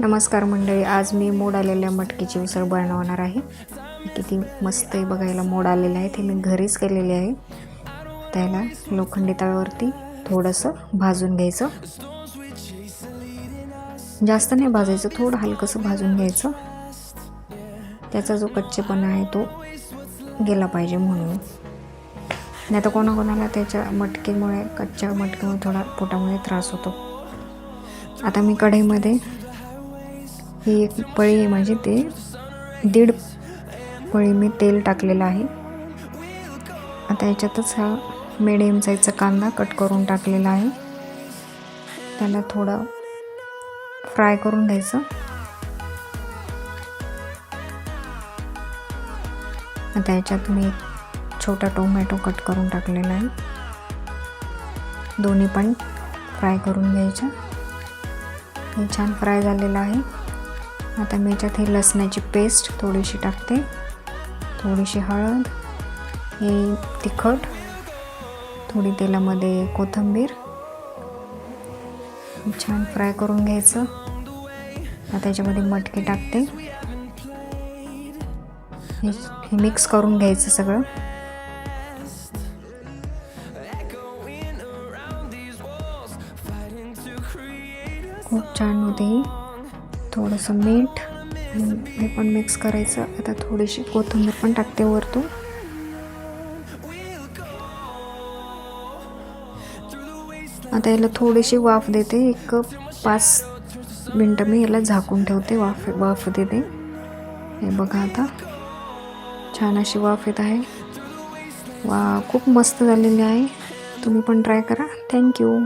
नमस्कार मंडळी आज मी मोड आलेल्या मटकीची उसळ बनवणार आहे. किती मस्त आहे बघायला मोड आलेलं आहे. ते मी घरीच केलेले आहे. त्याला लोखंडी तव्यावरती थोडंसं भाजून घ्यायचं. जास्त नाही भाजायचं थोडं हलकंसं भाजून घ्यायचं. त्याचा जो कच्चेपणा आहे तो गेला पाहिजे म्हणून. नाही तर कोणाकोणाला त्याच्या मटकीमुळे कच्च्या मटकीमुळे थोडा पोटामध्ये त्रास होतो. आता मी कढईमध्ये ही एक पळी आहे माझी ते दीड पळी मी तेल टाकलेलं आहे. आता याच्यातच हा मिडियम साईजचा कांदा कट करून टाकलेला आहे. त्याला थोडं फ्राय करून घ्यायचं. आता याच्यात मी एक छोटा टोमॅटो कट करून टाकलेला आहे. दोन्ही पण फ्राय करून घ्यायच्या हे छान फ्राय झालेलं आहे. आता मी याच्यात ही लसणाची पेस्ट थोडीशी टाकते. थोडीशी हळद हे तिखट थोडी तेलामध्ये कोथिंबीर. छान फ्राय करून घ्यायचं. आता याच्यामध्ये मटके टाकते. हे हे मिक्स करून घ्यायचं सगळं. खूप छान होते ही. थोडंसं मीठ आणि हे पण मिक्स करायचं. आता थोडीशी कोथिंबीर पण टाकते वरतून. आता याला थोडीशी वाफ देते. एक पाच मिनटं मी याला झाकून ठेवते. वाफ वाफ देते. हे बघा आता. छान अशी वाफ येत आहे. वा खूप मस्त झालेली आहे. तुम्ही पण ट्राय करा. थँक्यू